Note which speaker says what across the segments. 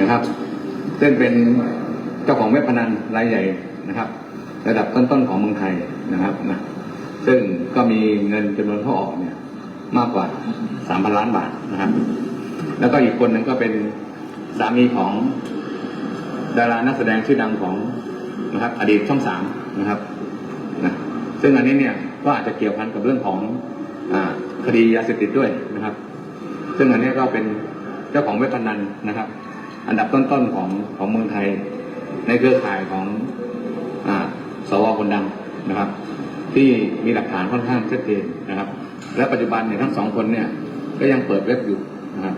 Speaker 1: นะครับ ซึ่งเป็นเจ้าของเว็บพนันรายใหญ่นะครับ ระดับต้นๆของเมืองไทยนะครับนะซึ่งก็มีเงินจำนวนเข้าออกเนี่ยมากกว่าสามพันล้านบาทนะครับ แล้วก็อีกคนหนึ่งก็เป็นสามีของดารานักแสดงชื่อดังของนะครับ อดีตช่องสามนะครับนะซึ่งอันนี้เนี่ยก็อาจจะเกี่ยวพันกับเรื่องของอคดียาเสพติดด้วยนะครับ ซึ่งอันนี้ก็เป็นเจ้าของเว็บพนันนะครับ อันดับต้นๆของของเมืองไทย ในเครือข่ายของอาสวคนดังนะครับ ที่มีหลักฐานค่อนข้างชัดเจนนะครับ และปัจจุบันเนี่ยทั้งสองคนเนี่ยก็ยังเปิดเว็บอยู่นะครับ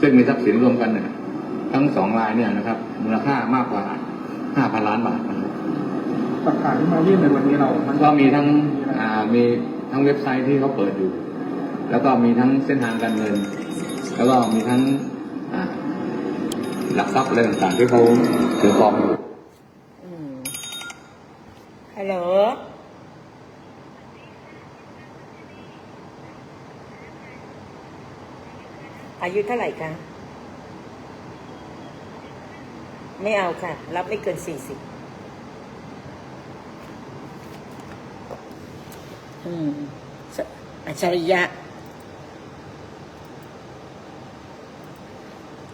Speaker 1: ซึ่งมีทรัพย์สินรวมกันเนี่ยทั้งสองรายเนี่ยนะครับ มูลค่ามากกว่าห้าพันล้านบาทนะครับ
Speaker 2: หลักฐานที่มายื่นในวันนี้เรา มัน
Speaker 1: ก็มีทั้งอ่ามีทั้งเว็บไซต์ที่เขาเปิดอยู่ แล้วก็มีทั้งเส้นทางการเงิน แล้วก็มีทั้งอ่า หลักทรัพย์อะไรต่างๆที่เขาถือครองอยู่
Speaker 3: ฮัลโหลอายุเท่าไหร่คะ ไม่เอาค่ะ รับไม่เกินสี่สิบอืมอัจฉริยะ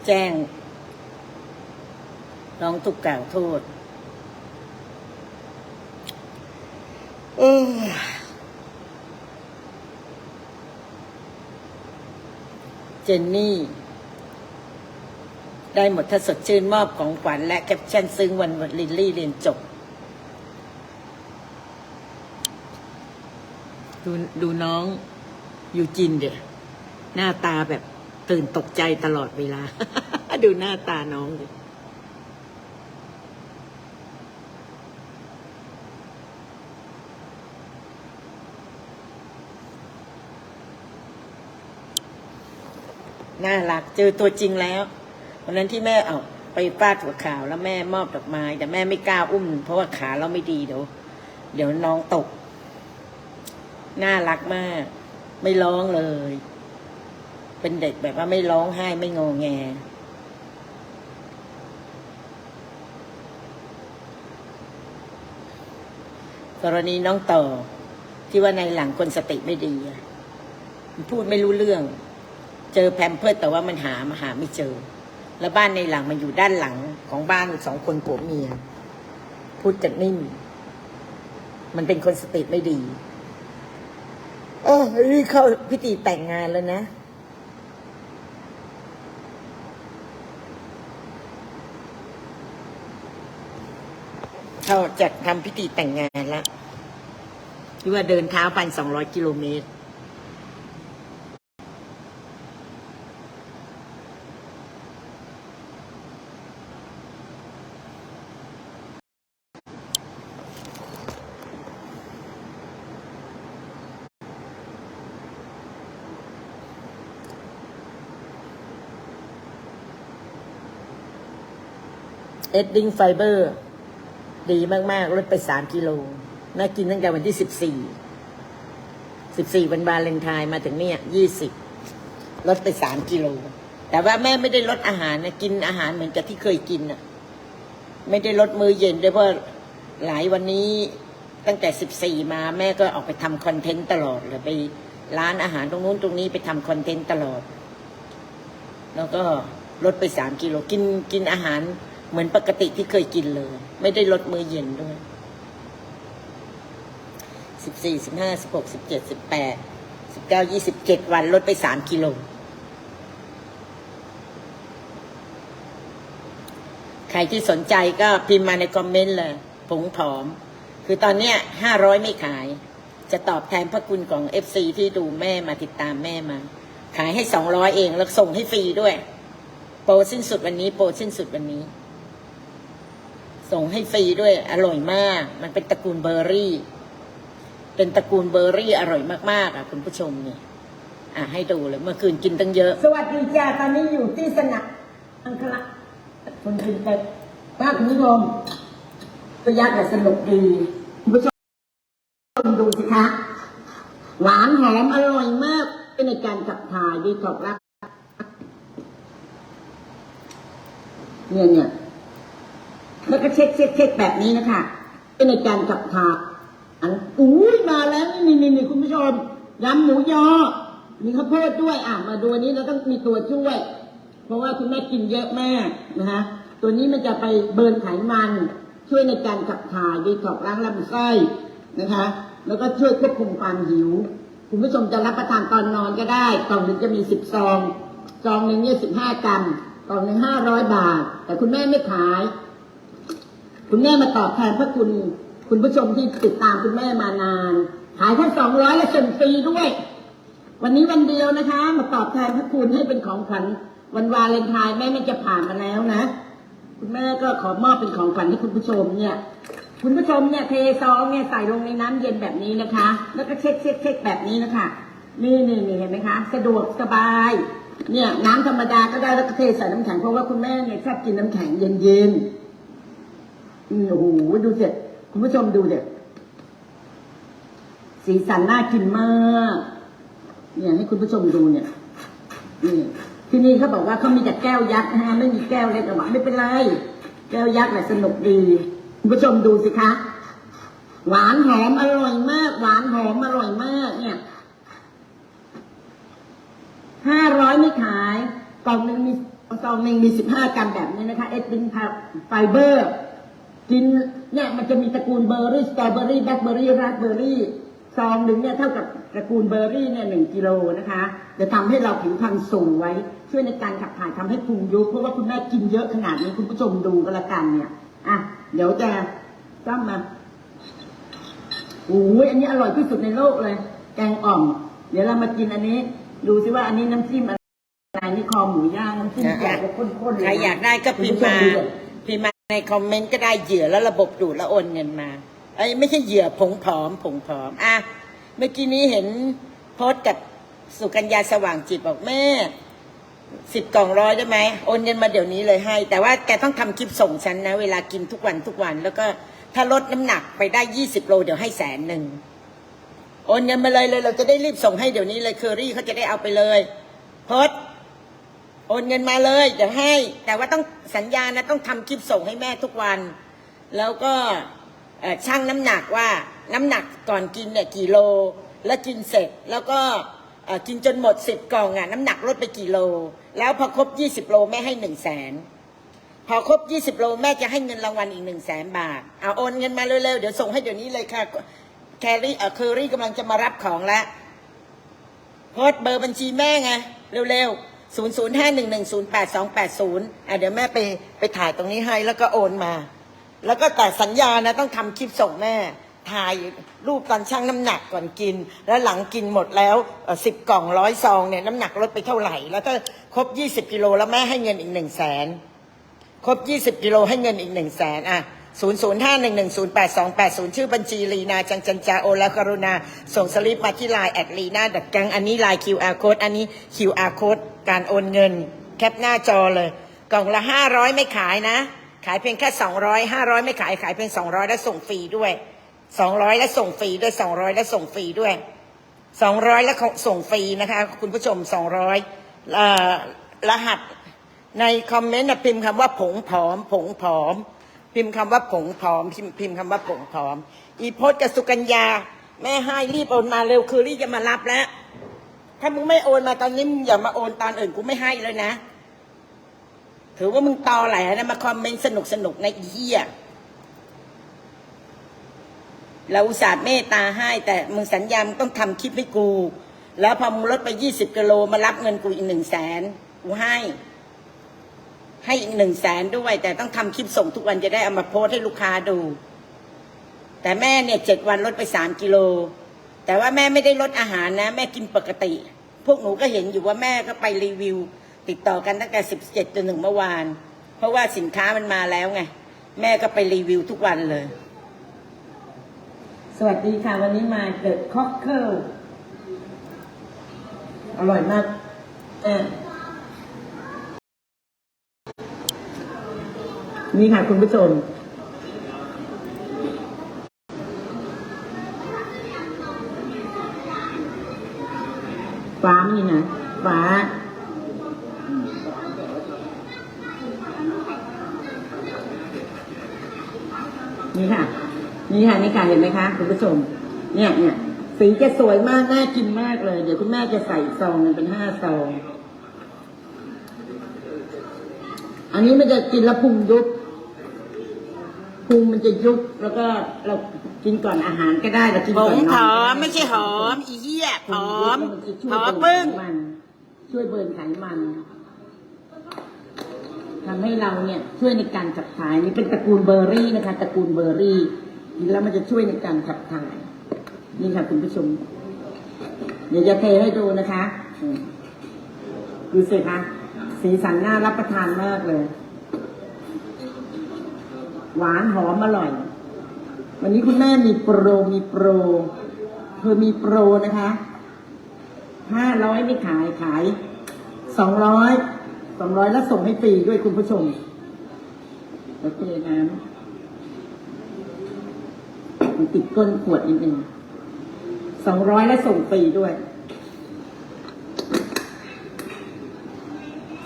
Speaker 3: แจ้ง ร้องถูกกล่าวโทษเออเจนนี่ ได้หมดถ้าสดชื่นมอบของขวัญและแคปชั่นซึ้งวันวันลิลลี่เรียนจบ ดูดูน้องยูจินเดี๋ยหน้าตาแบบตื่นตกใจตลอดเวลา ดูหน้าตาน้องดิ น่ารัก เจอตัวจริงแล้ววันนั้นที่แม่เอาไปฟาดหัวข่าวแล้วแม่มอบดอกไม้ แต่แม่ไม่กล้าอุ้ม เพราะว่าขาเราไม่ดีเดี๋ยวเดี๋ยวน้องตก น่ารักมาก ไม่ร้องเลย เป็นเด็กแบบว่าไม่ร้องไห้ไม่งอแงกรณีน้องต่อที่ว่าในหลังคนสติไม่ดีพูดไม่รู้เรื่อง เจอแพมเพิร์แต่ว่ามันหามาหาไม่เจอ แล้วบ้านในหลังมันอยู่ด้านหลังของบ้านสองคนผัวเมีย พูดจะนิ่ม มันเป็นคนสติไม่ดีเออรีเข้าพิธีแต่งงานแล้วนะเขาจะทำพิธีแต่งงานแล้วที่ว่าเดินเท้าพันสองร้อยกิโลเมตร เอ็ดดิ้งไฟเบอร์ ดีมาก ๆ ลดไปสามกิโล น่ากินตั้งแต่วันที่สิบสี่ สิบสี่วันวาเลนไทน์มาถึงเนี่ยยี่สิบ ลดไปสามกิโล แต่ว่าแม่ไม่ได้ลดอาหารนะ กินอาหารเหมือนกับที่เคยกินน่ะไม่ได้ลดมือเย็นด้วยเพราะหลายวันนี้ตั้งแต่สิบสี่มาแม่ก็ออกไปทำคอนเทนต์ตลอดเลยไปร้านอาหารตรงนู้นตรงนี้ไปทำคอนเทนต์ตลอด แล้วก็ลดไปสามกิโล กินกินอาหาร เหมือนปกติที่เคยกินเลย ไม่ได้ลดมื้อเย็นด้วยสิบสี่สิบห้าสิบหกสิบเจ็ดสิบแปดสิบเก้ายี่สิบเจ็ดวันลดไปสามกิโลใครที่สนใจก็พิมพ์มาในคอมเมนต์เลยผงผอม คือตอนเนี้ยห้าร้อยไม่ขาย จะตอบแทนพระคุณของเอฟซีที่ดูแม่มาติดตามแม่มา ขายให้สองร้อยเองแล้วส่งให้ฟรีด้วย โปรสิ้นสุดวันนี้ โปรสิ้นสุดวันนี้ ส่งให้ฟรีด้วยอร่อยมาก มันเป็นตระกูลเบอร์รี่ เป็นตระกูลเบอร์รี่อร่อยมากๆอะคุณผู้ชมเนี่ยอะให้ดูเลยเมื่อคืนกินตั้งเยอะ สวัสดีจ้าตอนนี้อยู่ที่สนับอังคละคนคืนไปป้าคุณผู้ชมก็ยักแต่สนุกดีคุณผู้ชมดูสิคะ หวานหอมอร่อยมาก เป็นในการขับถ่ายดีถอกรัก
Speaker 4: เนี่ยเนี่ย แล้วก็เช็ดเช็ดเช็ดแบบนี้นะคะเป็นในการกับทาอันอุ้ยมาแล้วนี่นี่นี่คุณผู้ชมยำหมูยอมีข้าวโพดด้วยอะมาดูอันนี้เราต้องมีตัวช่วย เพราะว่าคุณแม่กินเยอะมากนะคะตัวนี้มันจะไปเบิร์นไขมัน ช่วยในการขับถ่ายดีท็อกล้างลำไส้นะคะ แล้วก็ช่วยควบคุมความหิว คุณผู้ชมจะรับประทานตอนนอนก็ได้กล่องหนึ่งจะมีสิบซองซองหนึ่งเนี่ยสิบห้ากรัมกล่องหนึ่งห้าร้อยบาท แต่คุณแม่ไม่ขาย คุณแม่มาตอบแทนพระคุณคุณผู้ชมที่ติดตามคุณแม่มานาน ขายแค่สองร้อยและส่งฟรีด้วย วันนี้วันเดียวนะคะ มาตอบแทนพระคุณให้เป็นของขวัญวันวาเลนไทน์แม่ไม่จะผ่านมาแล้วนะ คุณแม่ก็ขอมอบเป็นของขวัญให้คุณผู้ชมเนี่ย คุณผู้ชมเนี่ยเทซองเนี่ยใส่ลงในน้ำเย็นแบบนี้นะคะ แล้วก็เช็ดเช็ดเช็ดแบบนี้นะคะนี่นี่นี่เห็นไหมคะ สะดวกสบาย เนี่ยน้ำธรรมดาก็ได้แล้วก็เทใส่น้ำแข็งเพราะว่าคุณแม่เนี่ยชอบกินน้ำแข็งเย็นเย็ นๆอืมโอ้โหดูเสร็จคุณผู้ชมดูเด็ดสีสันน่ากินมาก เนี่ยให้คุณผู้ชมดูเนี่ย นี่ที่นี่เขาบอกว่าเขามีแต่แก้วยักษ์นะฮะไม่มีแก้วเล็กกระหวาไม่เป็นไร แก้วยักษ์แหละสนุกดี คุณผู้ชมดูสิคะ หวานหอมอร่อยมาก หวานหอมอร่อยมาก เนี่ยห้าร้อยไม่ขายกล่องหนึ่งมีกล่องหนึ่งมีสิบห้ากรัมแบบนี้นะคะ เอสตินไฟเบอร์ กินเนี่ยมันจะมีตระกูลเบอร์รี่สตรอเบอรี่แบล็คเบอร์รี่ราสเบอร์รี่ซองหนึ่งเนี่ยเท่ากับตระกูลเบอร์รี่เนี่ยหนึ่งกิโลนะคะจะทำให้เราผิวพรรณสวยช่วยในการขับถ่ายทำให้พุงยุบเพราะว่าคุณแม่กินเยอะขนาดนี้คุณผู้ชมดูกันละกันเนี่ยอะเดี๋ยวจะจ้ำมาโอ้ยอันนี้อร่อยที่สุดในโลกเลย แกงอ่อม เดี๋ยวเรามากินอันนี้ ดูซิว่าอันนี้น้ำจิ้มอะไรนี่คอหมูย่างน้ำจิ้มแกงข้นๆเลยนะ
Speaker 3: ใครอยากได้ก็พิมพ์มา ในคอมเมนต์ก็ได้เหยื่อแล้วระบบดูดแล้วโอนเงินมาไอ้ไม่ใช่เหยื่อผงผอมผงผอมอะเมื่อกี้นี้เห็นโพสต์กับสุกัญญาสว่างจิตบอกแม่สิบกล่องร้อยได้ไหมโอนเงินมาเดี๋ยวนี้เลยให้ แต่ว่าแกต้องทำคลิปส่งฉันนะ เวลากินทุกวันทุกวัน แล้วก็ถ้าลดน้ำหนักไปได้ยี่สิบโลเดี๋ยวให้แสนหนึ่งโอนเงินมาเลยเลย เราจะได้รีบส่งให้เดี๋ยวนี้เลยเคอรี่เขาจะได้เอาไปเลยโพสต์ โอนเงินมาเลยเดี๋ยวให้ แต่ว่าต้องสัญญานะต้องทำคลิปส่งให้แม่ทุกวัน แล้วก็ชั่งน้ำหนักว่าน้ำหนักก่อนกินเนี่ยกี่โล แล้วกินเสร็จแล้วก็กินจนหมดสิบกล่องอะน้ำหนักลดไปกี่โล แล้วพอครบยี่สิบโลแม่ให้หนึ่งแสนพอครบยี่สิบโลแม่จะให้เงินรางวัลอีกหนึ่งแสนบาทเอาโอนเงินมาเร็วๆเดี๋ยวส่งให้เดี๋ยวนี้เลยค่ะแครี่เออเคอรี่กำลังจะมารับของแล้วโพสเบอร์บัญชีแม่ไงเร็วๆ 0 0 5 1 1 0 8 2 8 0อะเดี๋ยวแม่ไปไปถ่ายตรงนี้ให้แล้วก็โอนมา แล้วก็แต่สัญญานะต้องทำคลิปส่งแม่ ถ่ายรูปตอนชั่งน้ำหนักก่อนกิน แล้วหลังกินหมดแล้วสิบกล่องร้อยซองเนี่ยน้ำหนักลดไปเท่าไหร่ แล้วก็ครบ20กิโลแล้วแม่ให้เงินอีกหนึ่งแสนครบ20กิโลให้เงินอีก1 0 0 0 0แสนอะ 0 0 5 1 1 0 8 2 8 0 ชื่อบัญชีลีนาจังจันจาโอและกรุณา ส่งสลิปมาที่ไลน์แอดลีนาดัดแกงอันนี้ไลน์ QR code อันนี้ QR code การโอนเงิน แคปหน้าจอเลย กล่องละ 500 ไม่ขายนะ ขายเพียงแค่ 200 500 ไม่ขายขายเพียง 200 และส่งฟรีด้วย 200 และส่งฟรีด้วย 200 และส่งฟรีด้วย 200 และส่งฟรีนะคะ คุณผู้ชม 200เอ่อรหัสในคอมเมนต์น่ะพิมพ์คำว่าผงผอมผงผอม พิมพ์คำว่าผงผอม พิมพ์พิมพ์คำว่าผงผอม อีโพสกับสุกัญญา แม่ให้รีบโอนมาเร็วคือรีบจะมารับแล้ว ถ้ามึงไม่โอนมาตอนนี้มึงอย่ามาโอนตอนอื่นกูไม่ให้เลยนะ ถือว่ามึงตอแหลนะมาคอมเมนต์สนุกสนุกในเหี้ยเราอุตส่าห์เมตตาให้ แต่มึงสัญญามึงต้องทำคลิปให้กู แล้วพอมึงลดไปยี่สิบกิโลมารับเงินกูอีกหนึ่งแสนกูให้ ให้อีกหนึ่งแสนด้วย แต่ต้องทำคลิปส่งทุกวันจะได้เอามาโพสให้ลูกค้าดู แต่แม่เนี่ยเจ็ดวันลดไปสามกิโล แต่ว่าแม่ไม่ได้ลดอาหารนะ แม่กินปกติ พวกหนูก็เห็นอยู่ว่าแม่ก็ไปรีวิว ติดต่อกันตั้งแต่สิบเจ็ดจนถึงเมื่อวาน เพราะว่าสินค้ามันมาแล้วไง แม่ก็ไปรีวิวทุกวันเลย สวัสดีค่ะ วันนี้มาเกิดค็อกเคิลอร่อยมากเออ นี่ค่ะคุณผู้ชม ฟ้านี่นะ ฟ้า
Speaker 4: นี่ค่ะ นี่ค่ะ นี่ค่ะ เห็นไหมคะ คุณผู้ชม เนี่ยเนี่ยสีจะสวยมาก น่ากินมากเลย เดี๋ยวคุณแม่จะใส่ซองหนึ่งเป็นห้าซอง อันนี้มันจะกินล้วพุงยุบ พุงมันจะยุบแล้วก็เรากินก่อนอาหารก็ได้เรากิน
Speaker 3: ผ
Speaker 4: ก่อน
Speaker 3: ง
Speaker 4: นอน
Speaker 3: ผ
Speaker 4: ก็
Speaker 3: อ
Speaker 4: ด้
Speaker 3: มไม่ใช่หอม อีเหี้ยผอม
Speaker 4: นจะช่วย
Speaker 3: ผอม
Speaker 4: เบิร์
Speaker 3: ปึ้
Speaker 4: น
Speaker 3: ง
Speaker 4: ไขมันช่วยเบิร์นไขมันทำให้เราเนี่ยช่วยในการขับถ่ายนี่เป็นตระกูลเบอร์รี่นะคะตระกูลเบอร์รี่กินแล้วมันจะช่วยในการขับถ่ายนี่ค่ะคุณผู้ชม เดี๋ยวจะเทให้ดูนะคะอืมดูสิคะสีสันน่ารับประทานมากเลย หวานหอมอร่อย วันนี้คุณแม่มีโปรมีโปรเธอมีโปรนะคะห้าร้อยไม่ขายขายสองร้อยสองร้อยแล้วส่งให้ฟรีด้วยคุณผู้ชมโอเคน้ำมันติดก้นขวดนิดนึงสองร้อยแล้วส่งฟรีด้วย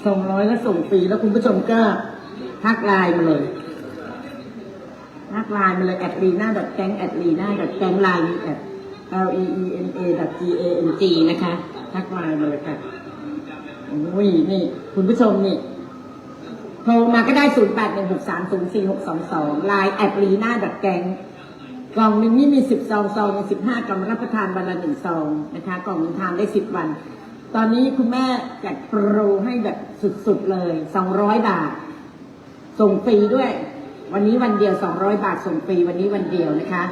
Speaker 4: สองร้อยแล้วส่งฟรีแล้วคุณผู้ชมก็ทักไลน์มาเลย ทักไลน์มาเลยแอดลีน่าแก๊งแอดลีน่าแก๊งไลน์แอด L E E N A G A N G นะคะ ทักไลน์มาเลยค่ะโอ้ยนี่ คุณผู้ชมนี่โทรมาก็ได้ 0 8 1 6 3 0 4 6 2 2 ไลน์แอดลีน่าแกงกล่องหนึ่งนี่มี 10 ซองซองหนึ่ง15 กล่องรับประทานวันละหนึ่งซองนะคะ กล่องหนึงทานได้ 10 วัน ตอนนี้คุณแม่จัดโปรให้แบบสุดๆเลย 200 บาท ส่งฟรีด้วย วันนี้วันเดียว 200 บาทส่งฟรีวันนี้วันเดียวนะคะ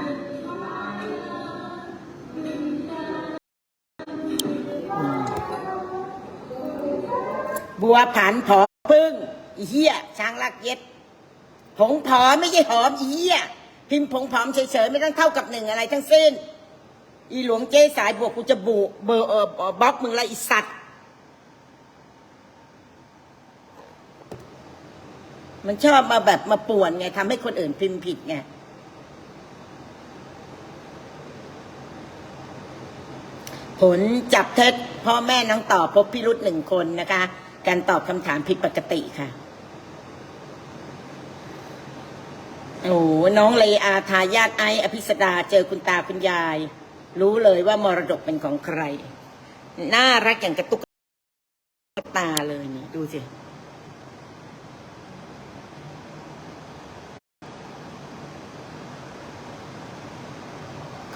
Speaker 3: บัวผันผอมพึ่งอีเหี้ยช้างลักเย็ดผงผอมไม่ใช่หอมอีเหี้ยพิมพ์ผงผอมเฉยๆไม่ต้องเท่ากับหนึ่งอะไรทั้งสิ้น อีหลวงเจ๊สายบวกกูจะบุเบอร์เออบล็อกมึงละอีสัตว์ มันชอบมาแบบมาป่วนไงทำให้คนอื่นพิมพ์ผิดไงผลจับเท็จพ่อแม่น้องต่อพบพิรุษหนึ่งคนนะคะ การตอบคำถามผิดปกติค่ะ โอ้น้องเลอาทายาทไออภิสดาเจอคุณตาคุณยาย รู้เลยว่ามรดกเป็นของใคร น่ารักอย่างกระตุกตาเลยนี่ ดูสิ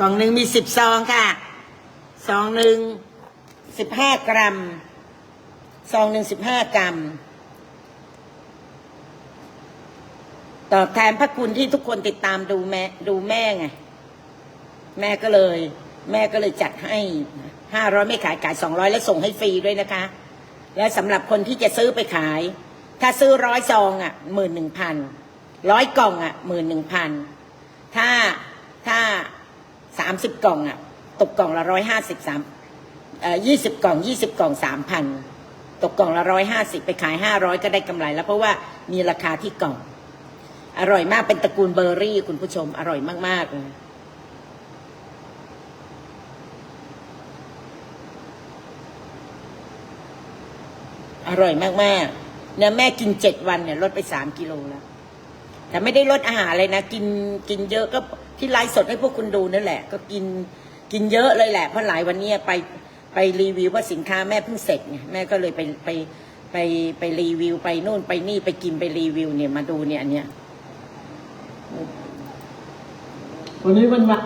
Speaker 3: กล่องหนึ่งมีสิบซองค่ะซองหนึ่งสิบห้ากรัมซองหนึ่งสิบห้ากรัม ตอบแทนพระคุณที่ทุกคนติดตามดูแม่ดูแม่ไง แม่ก็เลย แม่ก็เลยจัดให้ห้าร้อยไม่ขายขายสองร้อยแล้วส่งให้ฟรีด้วยนะคะ และสำหรับคนที่จะซื้อไปขาย ถ้าซื้อร้อยซองอะหมื่นหนึ่งพันร้อยกล่องอะหมื่นหนึ่งพันถ้าถ้า สามสิบกล่องอะ ตกกล่องละร้อยห้าสิบสามยี่สิบกล่องยี่สิบกล่องสามพันตกกล่องละร้อยห้าสิบไปขายห้าร้อยก็ได้กำไรแล้วเพราะว่ามีราคาที่กล่อง อร่อยมากเป็นตระกูลเบอร์รี่ คุณผู้ชมอร่อยมากๆเลยอร่อยมากๆเนี่ยแม่กินเจ็ดวันเนี่ยลดไปสามกิโลแล้ว แต่ไม่ได้ลดอาหารเลยนะ กินกินเยอะก็ ที่ไลฟ์สดให้พวกคุณดูนั่นแหละ ก็กินกินเยอะเลยแหละ เพราะหลายวันเนี้ยไปไปรีวิวว่าสินค้าแม่เพิ่งเสร็จไงแม่ก็เลยไปไปไปไปรีวิวไปนู่นไปนี่ไปกินไปรีวิวเนี่ยมาดูเนี่ยอันเนี้ย
Speaker 4: วันนี้วันวะ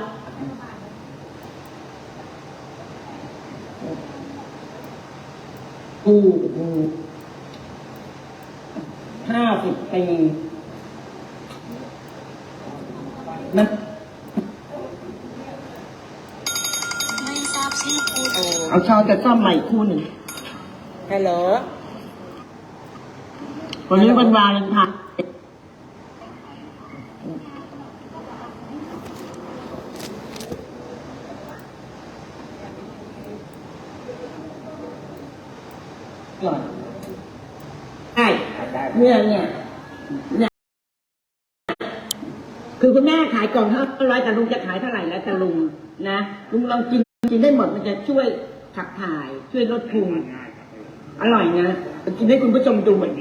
Speaker 4: กูกูห้าสิบปีมัน
Speaker 5: ช้อ
Speaker 4: นกับซ่อมใหม่คู่หนึ่ง
Speaker 3: ฮัลโหล
Speaker 4: วันนี้วันวาเลนไทน์ก่อนใช่เนี่ยเนี่ยเนี่ย คือคุณแม่ขายกล่องเท่าร้อยแต่ลุงจะขายเท่าไหร่แล้วแต่ลุงนะลุงลองกินกินได้หมดมันจะช่วย ขับถ่ายช่วยลดพุงอร่อยนะกินให้คุณผู้ชมดูเหมือน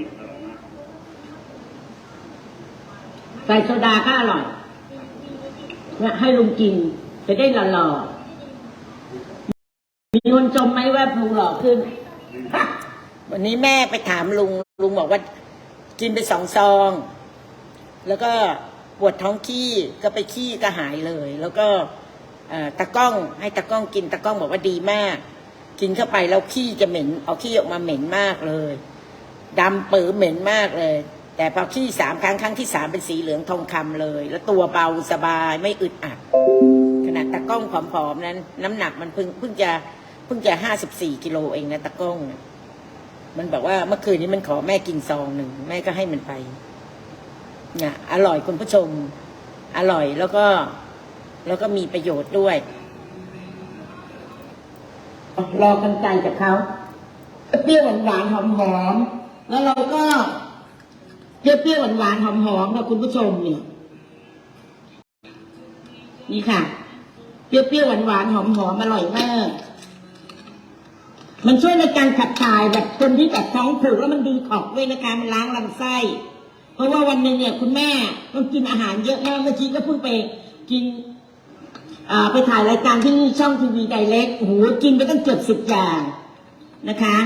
Speaker 4: ใส่โซดาก็อร่อยเนี่ยให้ลุงกินจะได้หล่อๆมีคนชมไหมว่าลุงหล่อขึ้น วันนี้แม่ไปถามลุง ลุงบอกว่า กินไปสองซอง แล้วก็ปวดท้องขี้ก็ไปขี้ก็หายเลย แล้วก็ตะก้องให้ตะก้องกินตะก้องบอกว่าดีมาก กินเข้าไปแล้วขี้จะเหม็น เอาขี้ออกมาเหม็นมากเลยดำปื้อเหม็นมากเลย แต่พอขี้สามครั้งครั้งที่สามเป็นสีเหลืองทองคำเลย แล้วตัวเบาสบายไม่อึดอัดขนาดตะก้องผอมๆนั้น น้ำหนักมันเพิ่งเพิ่งจะเพิ่งจะห้าสิบสี่กิโลเองนะตะก้อง มันบอกว่าเมื่อคืนนี้มันขอแม่กินซองหนึ่งแม่ก็ให้มันไปเนี่ยอร่อยคุณผู้ชม อร่อยแล้วก็ แล้วก็มีประโยชน์ด้วย รอกันไกลจากเขาเปรี้ยวหวานๆหอมแล้วเราก็เปรี้ยวๆหวานๆหอมค่ะคุณผู้ชมเนี่ยนี่ค่ะ เปรี้ยวๆหวานหอมๆอมอร่อยมากมันช่วยในการขับถ่ายแบบคนที่แบบท้องผูกแล้วมันดีขอบด้วยนะคะมันล้างลำไส้ เพราะว่าวันหนึ่งเนี่ยคุณแม่ต้องกินอาหารเยอะมากเมื่อกี้ก็เพิ่งไปกิน ไปถ่ายรายการที่ช่องทีวีไดเล็กโอ้โหกินไปตั้งเกือบสิบอย่างนะคะ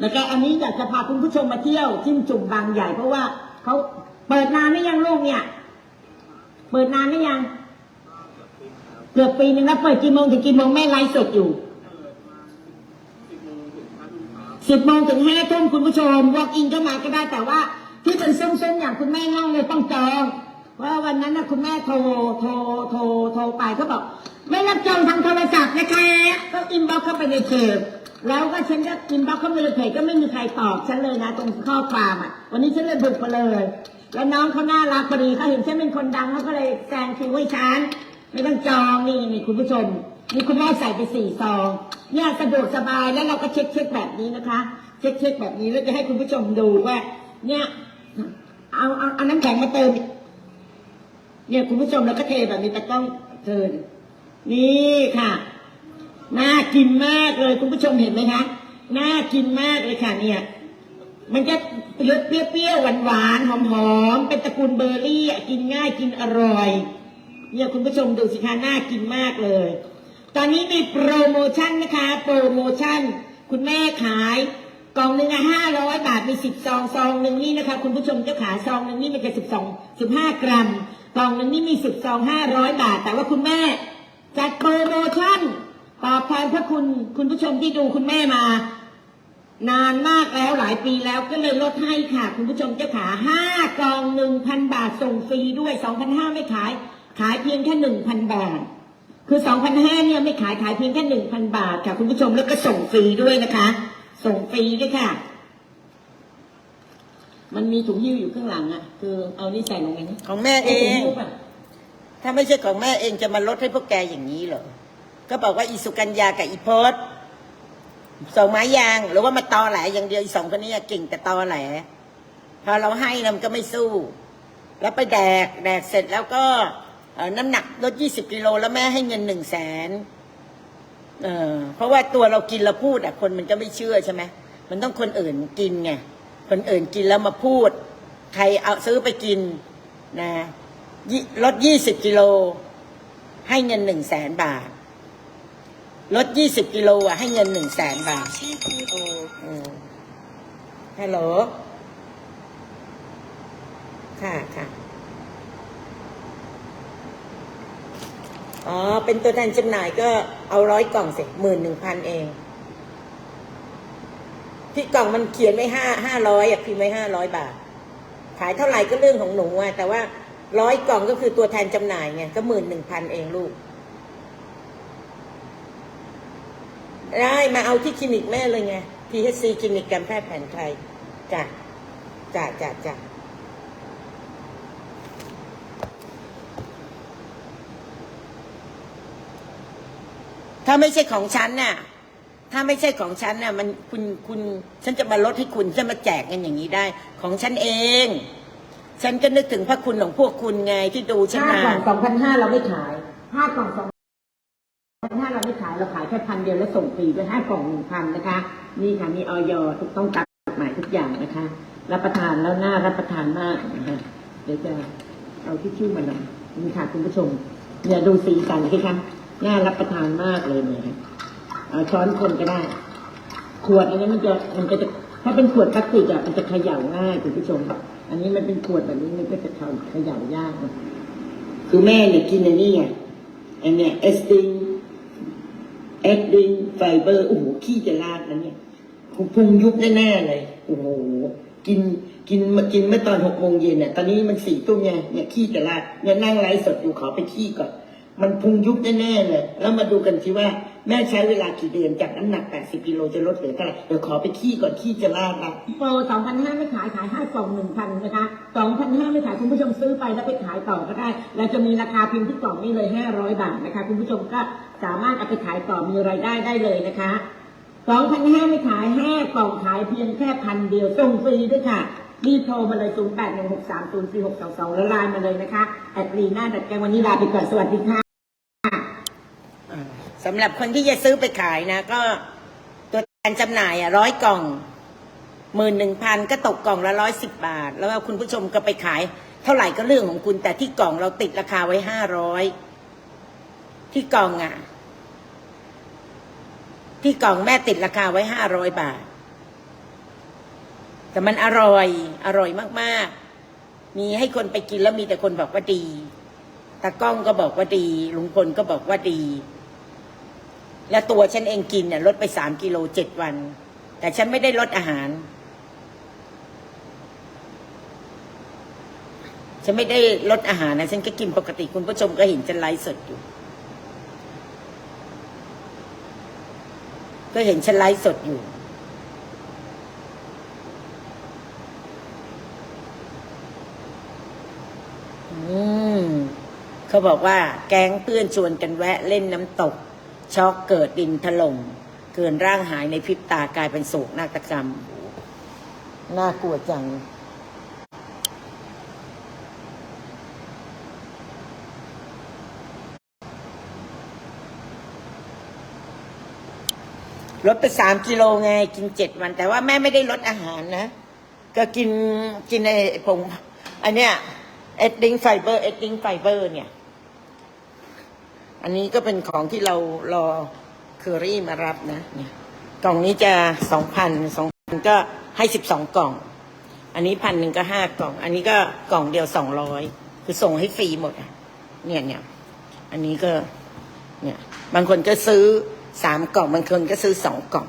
Speaker 4: แล้วก็อันนี้อยากจะพาคุณผู้ชมมาเที่ยวจิ้มจุ่มบางใหญ่ เพราะว่าเขาเปิดนานไม่ยังโลกเนี่ย เปิดนานไม่ยังเกือบปีหนึ่งแล้วเปิดกี่โมงถึงกี่โมงแม่ไลฟ์สดอยู่สิบโมงถึงห้าทุ่มคุณผู้ชม walk in ก็มาก็ได้แต่ว่าที่เป็นส้มๆอย่างคุณแม่นั่งเลยต้องจอง ว่าวันนั้นนะคุณแม่โทรโทรโทรโทรไปเขาบอก ไม่รับจองทางโทรศัพท์นะคะ ก็อินบ็อกเข้าไปในเพจแล้วก็ฉันก็อินบ็อกเข้าไปในเพจก็ไม่มีใครตอบฉันเลยนะตรงข้อความอะ วันนี้ฉันเลยบุกมาเลย แล้วน้องเขาน่ารักพอดีเขาเห็นฉันเป็นคนดังเขาก็เลยแซงคิวให้ฉันไม่ต้องจองนี่นี่คุณผู้ชมนี่คุณแม่ใส่ไปสี่ซองเนี่ยสะดวกสบายแล้วเราก็เช็คเช็คแบบนี้นะคะ เช็คเช็คแบบนี้แล้วจะให้คุณผู้ชมดูว่า เนี่ย เอาเอาเอาน้ำแข็งมาเติม เนี่ยคุณผู้ชมแล้วก็เทแบบนี้แต่ต้องเทินนี่ค่ะ น่ากินมากเลยคุณผู้ชมเห็นไหมคะ น่ากินมากเลยค่ะเนี่ย มันจะเปรี้ยวเปรี้ยวหวานหวานๆหอมๆเป็นตระกูลเบอร์รี่อะกินง่ายกินอร่อย เนี่ยคุณผู้ชมดูสิคะน่ากินมากเลย ตอนนี้มีโปรโมชั่นนะคะ โปรโมชั่น คุณแม่ขายกล่องหนึ่งอะห้าร้อยบาทมีสิบซองซองหนึ่งนี่นะคะ คุณผู้ชมเจ้าขาซองหนึ่งนี่มันจะสิบสองสิบห้ากรัม กล่องนึงนี่มีสิบซองห้าร้อยบาท แต่ว่าคุณแม่จัดโปรโมชั่นตอบแทนพระคุณคุณผู้ชมที่ดูคุณแม่มา นานมากแล้วหลายปีแล้วก็เลยลดให้ค่ะ คุณผู้ชมเจ้าขาห้ากล่องหนึ่งพันบาทส่งฟรีด้วยสองพันห้าไม่ขาย ขายเพียงแค่หนึ่งพันบาท คือสองพันห้าเนี่ยไม่ขายขายเพียงแค่หนึ่งพันบาทค่ะคุณผู้ชมแล้วก็ส่งฟรีด้วยนะคะ ส่งฟรีด้วยค่ะ มันมีถุงหิ้วอยู่ข้างหลังอะ คือเอานี่ใส่ลงไปนี่
Speaker 3: ของแม่เอ
Speaker 4: ถุ
Speaker 3: ง
Speaker 4: หิ้วป่ะ
Speaker 3: ถ้าไม่ใช่ของแม่เองจะมาลดให้พวกแกอย่างนี้เหรอ ก็บอกว่าอีสุกัญญากับอีโพสสองไม้ยาง หรือว่ามาตอแหลอย่างเดียวอีสองคนนี้เก่งแต่ตอแหล พอเราให้นะมันก็ไม่สู้ แล้วไปแดก แดกเสร็จแล้วก็เอ่อน้ำหนักลดยี่สิบกิโลแล้วแม่ให้เงินหนึ่งแสนเออเพราะว่าตัวเรากินเราพูดอะคนมันก็ไม่เชื่อใช่ไหมมันต้องคนอื่นกินไง คนอื่นกินแล้วมาพูด ใครเอาซื้อไปกินนะยี่ลดยี่สิบกิโล ให้เงินหนึ่งแสนบาทลดยี่สิบกิโลอะให้เงินหนึ่งแสนบาทฮัลโหล ค่ะค่ะอ๋อ เป็นตัวแทนจำหน่ายก็เอาร้อยกล่องสิหมื่นหนึ่งพันเอง ที่กล่องมันเขียนไว้ห้าห้าร้อยอะพิมพ์ไว้ห้าร้อยบาท ขายเท่าไหร่ก็เรื่องของหนูอะแต่ว่าร้อยกล่องก็คือตัวแทนจำหน่ายไงก็หมื่นหนึ่งพันเองลูก ได้มาเอาที่คลินิกแม่เลยไง PHC คลินิกการแพทย์แผนไทยจ้ะจ้ะจ้ะจ้ะถ้าไม่ใช่ของฉันน่ะ ถ้าไม่ใช่ของฉันน่ะมันคุณคุณฉันจะมาลดให้คุณฉันมาแจกกันอย่างนี้ได้ ของฉันเอง ฉันก็นึกถึงพระคุณของพวกคุณไงที่ดูฉัน
Speaker 4: ห้ากล่องสองพันห้าเราไม่ขายห้ากล่องสองพันห้าเราไม่ขายเราขายแค่พันเดียวแล้วส่งฟรีด้วยห้ากล่องหนึ่งพันนะคะ นี่ค่ะมีออยถูกต้องตามกฎหมายทุกอย่างนะคะ รับประทานแล้วน่ารับประทานมากนะคะเดี๋ยวจะเอาที่ชื่อมาลงนี่ค่ะคุณผู้ชม
Speaker 3: เนี่ยดูสีสันสิคะน่ารับประทานมากเลยเนี่ย ช้อนคนก็ได้ ขวดอันนี้มันจะมันก็จะถ้าเป็นขวดพลาสติกอะมันจะเขย่าง่ายคุณผู้ชมอันนี้มันเป็นขวดแบบนี้มันก็จะเขย่ายากคือแม่เนี่ยกินอันนี้ไงอันเนี้ยเอสติงเอสติงไฟเบอร์โอ้โหขี้จะลาดนะเนี่ยพุงยุบแน่ๆเลยโอ้โหกินกินมากินเมื่อตอนหกโมงเย็นเนี่ยตอนนี้มันสี่ทุ่มไงเนี่ยขี้จะลาดเนี่ยนั่งไลฟ์สดอยู่ขอไปขี้ก่อนมันพุงยุบแน่ๆเลยแล้วมาดูกันสิว่า แม่ใช้เวลากี่เดือนจากน้ำหนัก 80กิโลจะลดเหลือเท่าไหร่เดี๋ยวขอไปขี้ก่อนขี้จะลาดละโปร2,500 ไม่ขายขาย5กล่อง1,000 นะคะ 2,500 ไม่ขายคุณผู้ชมซื้อไปแล้วไปขายต่อก็ได้ เราจะมีราคาพิมพ์ที่กล่องนี้เลย 500 บาทนะคะ คุณผู้ชมก็สามารถเอาไปขายต่อมีรายได้ได้เลยนะคะ2,500 ไม่ขาย5กล่องขายเพียงแค่พันเดียวส่งฟรีด้วยค่ะรีบโทรมาเลย 0816304622 แล้วไลน์มาเลยนะคะ แอดลีน่าดัดแกงวันนี้ลาไปก่อน สวัสดีค่ะ สำหรับคนที่จะซื้อไปขายนะ ก็ตัวแทนจำหน่ายอะร้อยกล่องหมื่นหนึ่งพันก็ตกกล่องละร้อยสิบบาท แล้วคุณผู้ชมก็ไปขาย เท่าไหร่ก็เรื่องของคุณ แต่ที่กล่องเราติดราคาไว้ห้าร้อยที่กล่องอะ ที่กล่องแม่ติดราคาไว้ห้าร้อยบาท แต่มันอร่อย อร่อยมากๆ มีให้คนไปกินแล้วมีแต่คนบอกว่าดีตากล้องก็บอกว่าดี ลุงพลก็บอกว่าดี และตัวฉันเองกินเนี่ยลดไปสามกิโลเจ็ดวัน แต่ฉันไม่ได้ลดอาหาร ฉันไม่ได้ลดอาหารนะ ฉันก็กินปกติคุณผู้ชมก็เห็นฉันไลฟ์สดอยู่ ก็เห็นฉันไลฟ์สดอยู่อืมเขาบอกว่าแก๊งเพื่อนชวนกันแวะเล่นน้ำตก ช็อกเกิดดินถล่มเกินร่างหายในพริบตากลายเป็นโศกนาฏกรรม น่ากลัวจัง ลดไปสามกิโลไง กินเจ็ดวัน แต่ว่าแม่ไม่ได้ลดอาหารนะ ก็กินกินไอ้ผงอันเนี้ยเอ็ดดิ้งไฟเบอร์เอ็ดดิ้งไฟเบอร์เนี่ย อันนี้ก็เป็นของที่เรารอเคอรี่มารับนะเนี่ยกล่องนี้จะสองพันสองพันก็ให้สิบสองกล่อง อันนี้พันหนึ่งก็ห้ากล่อง อันนี้ก็กล่องเดียวสองร้อยคือส่งให้ฟรีหมดอะเนี่ยเนี่ยอันนี้ก็เนี่ยบางคนก็ซื้อสามกล่อง บางคนก็ซื้อสองกล่อง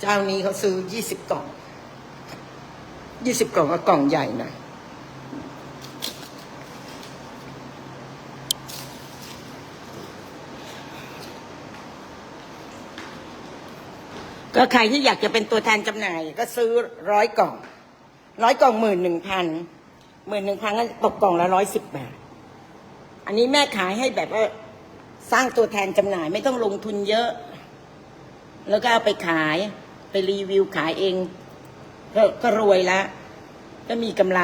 Speaker 3: เจ้านี้เขาซื้อยี่สิบกล่องยี่สิบกล่องก็กล่องใหญ่หน่อย ก็ใครที่อยากจะเป็นตัวแทนจำหน่าย ก็ซื้อร้อยกล่องร้อยกล่องหมื่นหนึ่งพันหมื่นหนึ่งพันก็ตกกล่องละร้อยสิบบาท อันนี้แม่ขายให้แบบว่าสร้างตัวแทนจำหน่ายไม่ต้องลงทุนเยอะ แล้วก็เอาไปขายไปรีวิวขายเอง ก็ก็รวยละก็มีกำไร